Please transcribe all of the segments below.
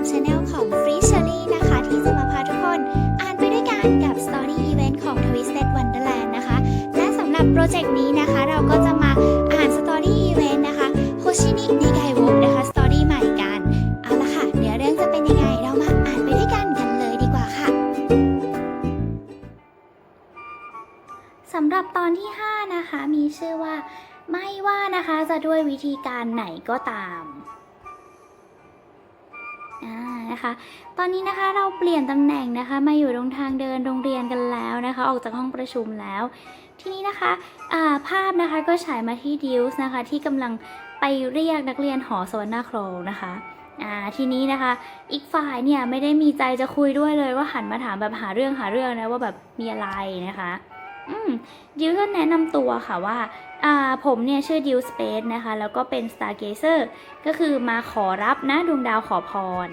กับช anel ของ Free s h e r r y นะคะ ที่จะมาพาทุกคน อ่านไปด้วยกันกับ Story Event ของ Twisted Wonderland นะคะ และสำหรับโปรเจกต์นี้นะคะ เราก็จะมาอ่าน Story Event นะคะ Hoshini Nigai w o นะคะ Story ใหม่กัน เอาละค่ะ เดี๋ยวเรื่องจะเป็นยังไง เรามาอ่านไปด้วยกันกันเลยดีกว่าค่ะสำหรับตอนที่ 5 นะคะ มีชื่อว่าไม่ว่านะคะจะด้วยวิธีการไหนก็ตาม นะคะ ตอนนี้นะคะเราเปลี่ยนตำแหน่งนะคะ มาอยู่ตรงทางเดินโรงเรียนกันแล้วนะคะ ออกจากห้องประชุมแล้ว ทีนี้นะคะาภาพนะคะก็ฉายมาที่ดิวส์นะคะ ที่กำลังไปเรียกนักเรียนหอสวรรณโครนะคะอ่าทีนี้นะคะ อีกฝ่ายเนี่ยไม่ได้มีใจจะคุยด้วยเลยว่าหันมาถามแบบหาเรื่องหาเรื่องนะว่าแบบมีอะไรนะคะ อืมดิวก็แนะนำตัวค่ะว่า ผมเนี่ยชื่อดิวสเปซนะคะ แล้วก็เป็น Stargazer ก็คือมาขอรับนะดวงดาวขอพร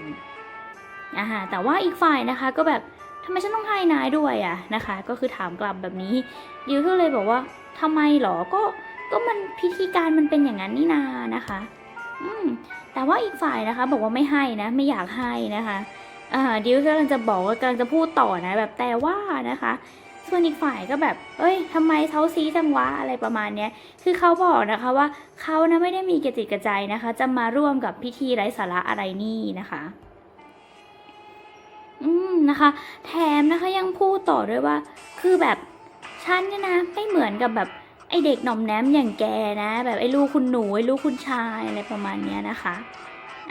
อ่าฮะแต่ว่าอีกฝ่ายนะคะก็แบบทำไมฉันต้องให้นายด้วยอะนะคะ ก็คือถามกลับแบบนี้ดิวก็เลยบอกว่าทำไมหรอก็ก็มันพิธีการมันเป็นอย่างนั้นนี่นานะคะ อืมแต่ว่าอีกฝ่ายนะคะ บอกว่าไม่ให้นะไม่อยากให้นะคะอ่าดิวก็กำลังจะบอกว่ากำลังจะพูดต่อนะ แบบแต่ว่านะคะ ส่วนอีกฝ่ายก็แบบ เอ้ยทำไมเขาซีจังวะอะไรประมาณเนี้ย คือเขาบอกนะคะว่าเขานะไม่ได้มีกระจิตกระใจนะคะ จะมาร่วมกับพิธีไร้สาระอะไรนี่นะคะอืมนะคะ แถมนะคะยังพูดต่อด้วยว่า คือแบบฉันเนี่ยนะไม่เหมือนกับแบบไอเด็กหน่อมแนมอย่างแกนะ แบบไอลูกคุณหนูไอลูกคุณชายอะไรประมาณเนี้ยนะคะ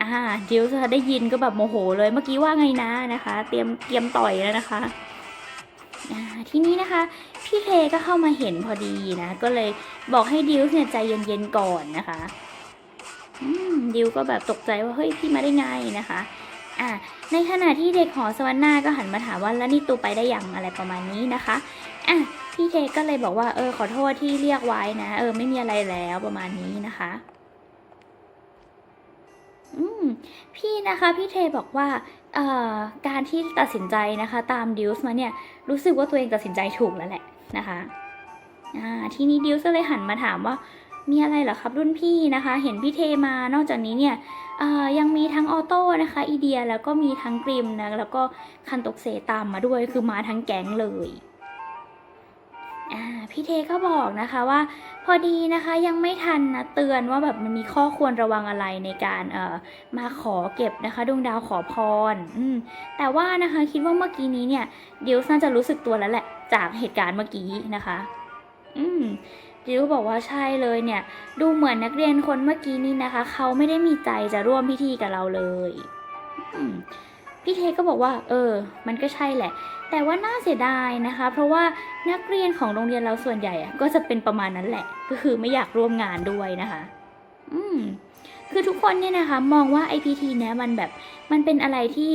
อ่าดิวจะได้ยินก็แบบโมโหเลยเมื่อกี้ว่าไงนะนะคะ เตรียมเตรียมต่อยแล้วนะคะ ทีนี้นะคะ พี่เคก็เข้ามาเห็นพอดีนะ ก็เลยบอกให้ดิวเนี่ยใจเย็นๆก่อนนะคะดิวก็แบบตกใจว่าเฮ้ยพี่มาได้ไงนะคะอ่าในขณะที่เด็กหอสวรรค์หน้าก็หันมาถามว่าแล้วนี่ตูไปได้ยังอะไรประมาณนี้นะคะอะพี่เคก็เลยบอกว่าเออขอโทษที่เรียกไว้นะเออไม่มีอะไรแล้วประมาณนี้นะคะอืมพี่นะคะพี่เทบอกว่า การที่ตัดสินใจนะคะตามดิวส์มาเนี่ยรู้สึกว่าตัวเองตัดสินใจถูกแล้วแหละนะคะทีนี้ดิวส์ก็เลยหันมาถามว่ามีอะไรเหรอครับรุ่นพี่นะคะ เห็นพี่เทมานอกจากนี้เนี่ยยังมีทั้งออโต้นะคะอีเดียแล้วก็มีทั้งกริมนะแล้วก็คันตกเซตามมาด้วยคือมาทั้งแก๊งเลย พี่เทก็บอกนะคะว่าพอดีนะคะยังไม่ทันนะเตือนว่าแบบมันมีข้อควรระวังอะไรในการเอ่อมาขอเก็บนะคะดวงดาวขอพรอืมแต่ว่านะคะคิดว่าเมื่อกี้นี้เนี่ยดิวส์น่าจะรู้สึกตัวแล้วแหละจากเหตุการณ์เมื่อกี้นะคะ อืมดิวบอกว่าใช่เลยเนี่ย ดูเหมือนนักเรียนคนเมื่อกี้นี้นะคะ เขาไม่ได้มีใจจะร่วมพิธีกับเราเลย อืม พี่เทก็บอกว่า เออ มันก็ใช่แหละ แต่ว่าน่าเสียดายนะคะ เพราะว่านักเรียนของโรงเรียนเราส่วนใหญ่อะก็จะเป็นประมาณนั้นแหละ ก็คือไม่อยากร่วมงานด้วยนะคะ อืมคือทุกคนเนี่ยนะคะ มองว่า IPT เนี้ยมันแบบมันเป็นอะไรที่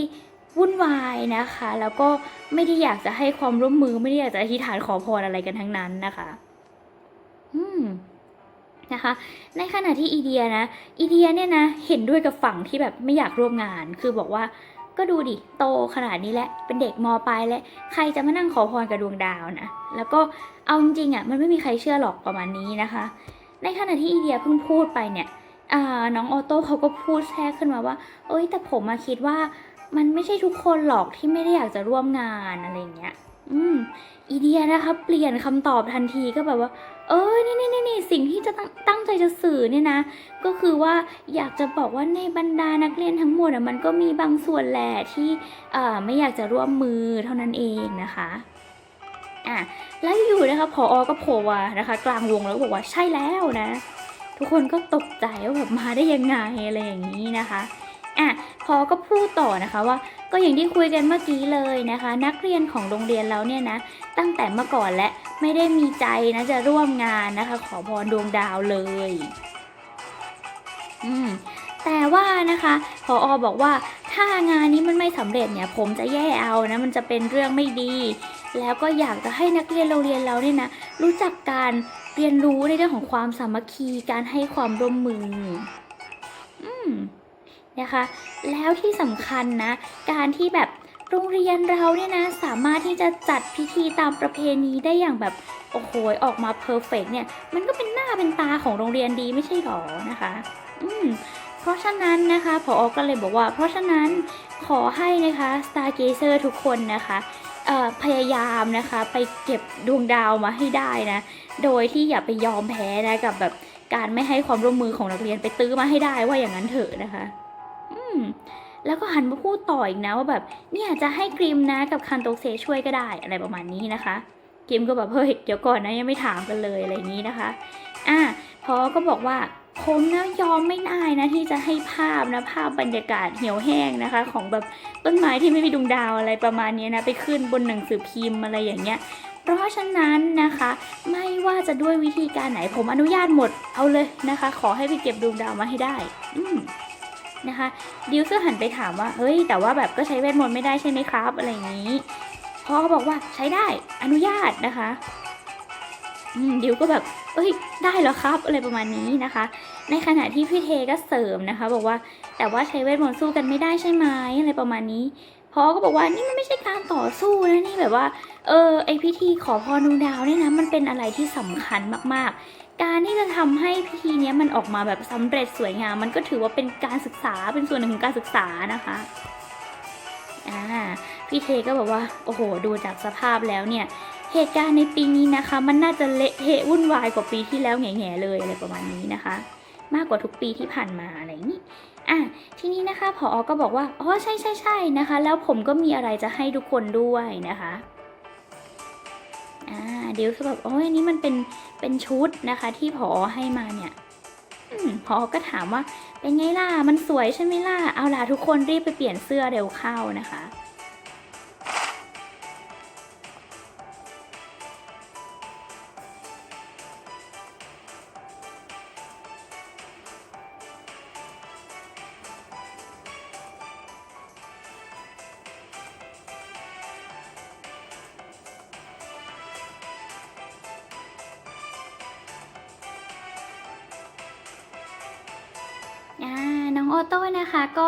วุ่นวายนะคะ แล้วก็ไม่ได้อยากจะให้ความร่วมมือไม่ได้อยากจะอธิษฐานขอพรอะไรกันทั้งนั้นนะคะ อืมนะคะในขณะที่อีเดียนะอีเดียเนี่ยนะเห็นด้วยกับฝั่งที่แบบไม่อยากร่วมงาน คือบอกว่า ก็ดูดิโตขนาดนี้แล้วเป็นเด็กมปลายแล้วใครจะมานั่งขอพรกับดวงดาวนะแล้วก็เอาจริงๆอะมันไม่มีใครเชื่อหรอกประมาณนี้นะคะ ในขณะที่อีเดียเพิ่งพูดไปเนี่ยน้องออโต้เขาก็พูดแทรกขึ้นมาว่าเอ้ยแต่ผมมาคิดว่ามันไม่ใช่ทุกคนหรอกที่ไม่ได้อยากจะร่วมงานอะไรอย่างเงี้ย อืมอีเดียนะคะเปลี่ยนคำตอบทันทีก็แบบว่า เออนี่นี่นี่นี่สิ่งที่จะตั้งตั้งใจจะสื่อเนี่ยนะ ก็คือว่าอยากจะบอกว่าในบรรดานักเรียนทั้งหมดอะมันก็มีบางส่วนแหละที่เอ่อไม่อยากจะร่วมมือเท่านั้นเองนะคะอะแล้วอยู่นะคะพออก็โผล่มานะคะ กลางวงแล้วบอกว่าใช่แล้วนะ ทุกคนก็ตกใจว่าแบบมาได้ยังไงอะไรอย่างนี้นะคะ อะพอก็พูดต่อนะคะว่า ก็อย่างที่คุยกันเมื่อกี้เลยนะคะ นักเรียนของโรงเรียนเราเนี่ยนะ ตั้งแต่เมื่อก่อนและไม่ได้มีใจนะจะร่วมงานนะคะ ขอพรดวงดาวเลย อืมแต่ว่านะคะพออบอกว่าถ้างานนี้มันไม่สำเร็จเนี่ย ผมจะแย่เอานะ มันจะเป็นเรื่องไม่ดี แล้วก็อยากจะให้นักเรียนโรงเรียนเราเนี่ยนะ รู้จักการเรียนรู้ในเรื่องของความสามัคคีการให้ความร่วมมือ อืม นะคะ แล้วที่สำคัญนะ การที่แบบโรงเรียนเราเนี่ยนะสามารถที่จะจัดพิธีตามประเพณีได้อย่างแบบโอ้โหออกมาเพอร์เฟกเนี่ย มันก็เป็นหน้าเป็นตาของโรงเรียนดีไม่ใช่หรอนะคะ อืมเพราะฉะนั้นนะคะผอก็เลยบอกว่า เพราะฉะนั้นขอให้นะคะ Stargazer ทุกคนนะคะพยายามนะคะ ไปเก็บดวงดาวมาให้ได้นะ โดยที่อย่าไปยอมแพ้นะกับแบบการไม่ให้ความร่วมมือของนักเรียนไปตื้อมาให้ได้ว่าอย่างนั้นเถอะนะคะ แล้วก็หันมาพูดต่ออีกนะว่าแบบเนี่ยจะให้กริมนะกับคันโตเซช่วยก็ได้อะไรประมาณนี้นะคะกริมก็แบบเฮ้ยเดี๋ยวก่อนนะยังไม่ถามกันเลยอะไรอย่างนี้นะคะ อะพอก็บอกว่าผมนะยอมไม่ได้นะที่จะให้ภาพนะภาพบรรยากาศเหี่ยวแห้งนะคะ ของแบบต้นไม้ที่ไม่มีดวงดาวอะไรประมาณนี้นะไปขึ้นบนหนังสือพิมพ์อะไรอย่างเงี้ย เพราะฉะนั้นนะคะ ไม่ว่าจะด้วยวิธีการไหนผมอนุญาตหมดเอาเลยนะคะ ขอให้ไปเก็บดวงดาวมาให้ได้ อืม นะคะดิวก็หันไปถามว่า เฮ้ย แต่ว่าแบบก็ใช้เวทมนต์ไม่ได้ใช่ไหมครับ อะไรอย่างนี้พ่อก็บอกว่าใช้ได้อนุญาตนะคะอืมดิวก็แบบ เอ้ย ได้เหรอครับ อะไรประมาณนี้นะคะ ในขณะที่พี่เทก็เสริมนะคะ บอกว่า แต่ว่าใช้เวทมนต์สู้กันไม่ได้ใช่ไหมอะไรประมาณนี้พ่อก็บอกว่านี่มันไม่ใช่การต่อสู้นะนี่แบบว่า เออไอพิธีขอพรดวงดาวเนี่ยนะมันเป็นอะไรที่สำคัญมากๆ การที่จะทำให้พิธีนี้มันออกมาแบบสำเร็จสวยงาม มันก็ถือว่าเป็นการศึกษาเป็นส่วนหนึ่งของการศึกษานะคะอ่าพี่เทก็บอกว่าโอ้โห ดูจากสภาพแล้วเนี่ย เหตุการณ์ในปีนี้นะคะ มันน่าจะเละเทะวุ่นวายกว่าปีที่แล้วแง่ๆเลยอะไรประมาณนี้นะคะ มากกว่าทุกปีที่ผ่านมาอะไรอย่างนี้อะทีนี้นะคะผออก็บอกว่าอ๋อใช่ใช่ใช่นะคะ แล้วผมก็มีอะไรจะให้ทุกคนด้วยนะคะ อ่าเดี๋ยวก็แบบโอ้ยอันนี้มันเป็นเป็นชุดนะคะ ที่พอให้มาเนี่ยอพอก็ถามว่าเป็นไงล่ะมันสวยใช่ไหมล่ะเอาล่ะทุกคนรีบไปเปลี่ยนเสื้อเร็วเข้านะคะ โต้นะคะก็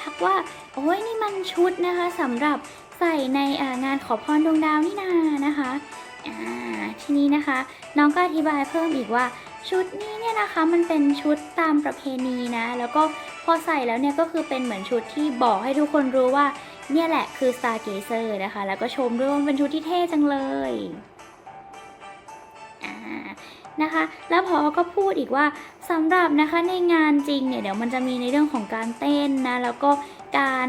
ทักว่าโอ้ยนี่มันชุดนะคะสำหรับใส่ในงานขอพรดวงดาวนี่นานะคะทีนี้นะคะ น้องก็อธิบายเพิ่มอีกว่าชุดนี้เนี่ยนะคะมันเป็นชุดตามประเพณีนะ แล้วก็พอใส่แล้วเนี่ยก็คือเป็นเหมือนชุดที่บอกให้ทุกคนรู้ว่าเนี่ยแหละคือ Stargazer นะคะ แล้วก็ชมด้วยว่าเป็นชุดที่เท่จังเลย นะคะ แล้วพอก็พูดอีกว่าสำหรับนะคะในงานจริงเนี่ยเดี๋ยวมันจะมีในเรื่องของการเต้นนะแล้วก็การ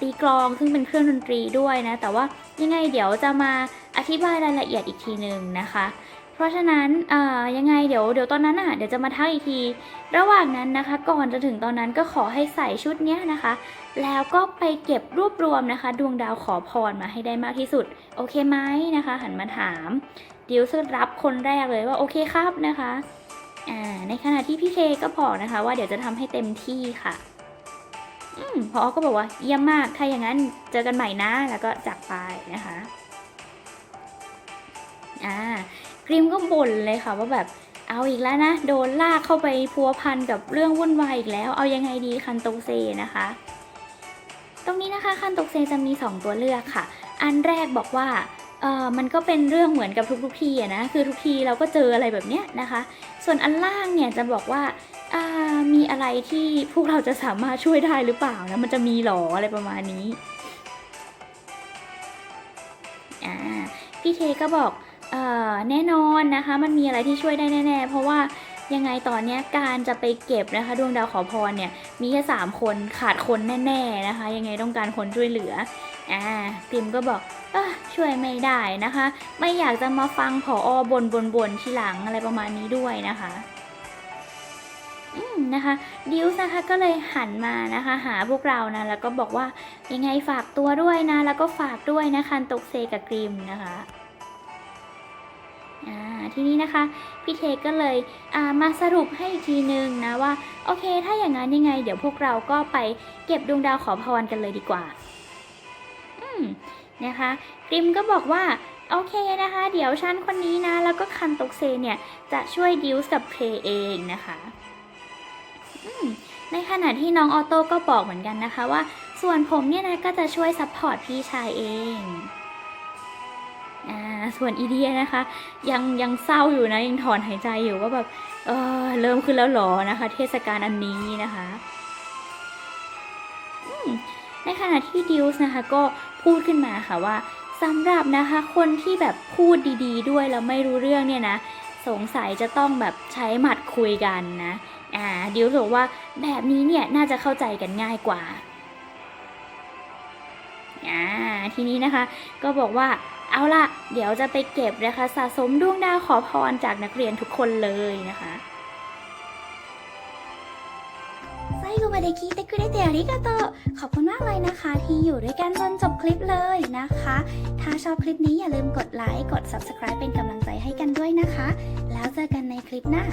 ตีกลองซึ่งเป็นเครื่องดนตรีด้วยนะแต่ว่ายังไงเดี๋ยวจะมาอธิบายรายละเอียดอีกทีหนึ่งนะคะ ราะฉะนั้นอ่ายังไงเดี๋ยวเดี๋ยวตอนนั้นอะเดี๋ยวจะมาทักอีกที ระหว่างนั้นนะคะ ก่อนจะถึงตอนนั้นก็ขอให้ใส่ชุดเนี้ยนะคะ แล้วก็ไปเก็บรวบรวมนะคะ ดวงดาวขอพรมาให้ได้มากที่สุด โอเคไหมนะคะ หันมาถามดิวซึ่งรับคนแรกเลยว่าโอเคครับนะคะอ่าในขณะที่พี่เคก็บอกนะคะ ว่าเดี๋ยวจะทำให้เต็มที่ค่ะอืมพอก็บอกว่าเยี่ยมมากถ้าอย่างนั้นเจอกันใหม่นะแล้วก็จากไปนะคะอ่า ริมก็บ่นเลยค่ะว่าแบบเอาอีกแล้วนะ โดนลากเข้าไปพัวพันกับเรื่องวุ่นวายอีกแล้ว เอายังไงดีคันโตเซนะคะ ตรงนี้นะคะคันโตเซจะมี 2 ตัวเลือกค่ะ อันแรกบอกว่าเออมันก็เป็นเรื่องเหมือนกับทุกๆทีอะนะคือทุกทีเราก็เจออะไรแบบเนี้ยนะคะ ส่วนอันล่างเนี่ยจะบอกว่าอ่ามีอะไรที่พวกเราจะสามารถช่วยได้หรือเปล่านะมันจะมีหรออะไรประมาณนี้อ่าพี่เคก็บอก แน่นอนนะคะ มันมีอะไรที่ช่วยได้แน่ ๆ เพราะว่ายังไงตอนนี้การจะไปเก็บนะคะ ดวงดาวขอพรเนี่ย มีแค่สามคนขาดคนแน่ๆนะคะ ยังไงต้องการคนช่วยเหลืออ่าติมก็บอกอช่วยไม่ได้นะคะ ไม่อยากจะมาฟังผออบนบนบนทีหลังอะไรประมาณนี้ด้วยนะคะอืมนะคะดิวส์นะคะก็เลยหันมานะคะ หาพวกเรานะแล้วก็บอกว่ายังไงฝากตัวด้วยนะ แล้วก็ฝากด้วยนะคันตกเซกับกริมนะคะ ทีนี้นะคะพี่เทก็เลยามาสรุปให้อีกทีนึงนะว่าโอเค ถ้าอย่างนั้นยังไง เดี๋ยวพวกเราก็ไปเก็บดวงดาวขอพรกันเลยดีกว่าอืมนะคะกริมก็บอกว่าโอเคนะคะ เดี๋ยวฉันคนนี้นะ แล้วก็คันตกเซเนี่ย จะช่วยดิวส์กับเพลเองนะคะอืมในขณะที่น้องออโต้ก็บอกเหมือนกันนะคะว่า ส่วนผมเนี่ยนะก็จะช่วยซัพพอร์ตพี่ชายเอง ส่วนอีเดียนะคะ ยังยังเศร้าอยู่นะยังถอนหายใจอยู่ว่าแบบเออเริ่มขึ้นแล้วหรอนะคะ เทศกาลอันนี้นะคะในขณะที่ดิวส์นะคะก็พูดขึ้นมาค่ะว่าสำหรับนะคะคนที่แบบพูดดีๆ ด้วยแล้วไม่รู้เรื่องเนี่ยนะสงสัยจะต้องแบบใช้หมัดคุยกันนะอ่าดิวส์บอกว่าแบบนี้เนี่ยน่าจะเข้าใจกันง่ายกว่าอ่าทีนี้นะคะก็บอกว่า เอาล่ะ เดี๋ยวจะไปเก็บนะคะสะสมดวงดาวขอพรจากนักเรียนทุกคนเลยนะคะ 最後まで聞いてくれてありがとう ขอบคุณมากเลยนะคะ ที่อยู่ด้วยกันจนจบคลิปเลยนะคะ ถ้าชอบคลิปนี้อย่าลืมกดไลค์ กด subscribe เป็นกำลังใจให้กันด้วยนะคะ แล้วเจอกันในคลิปหน้า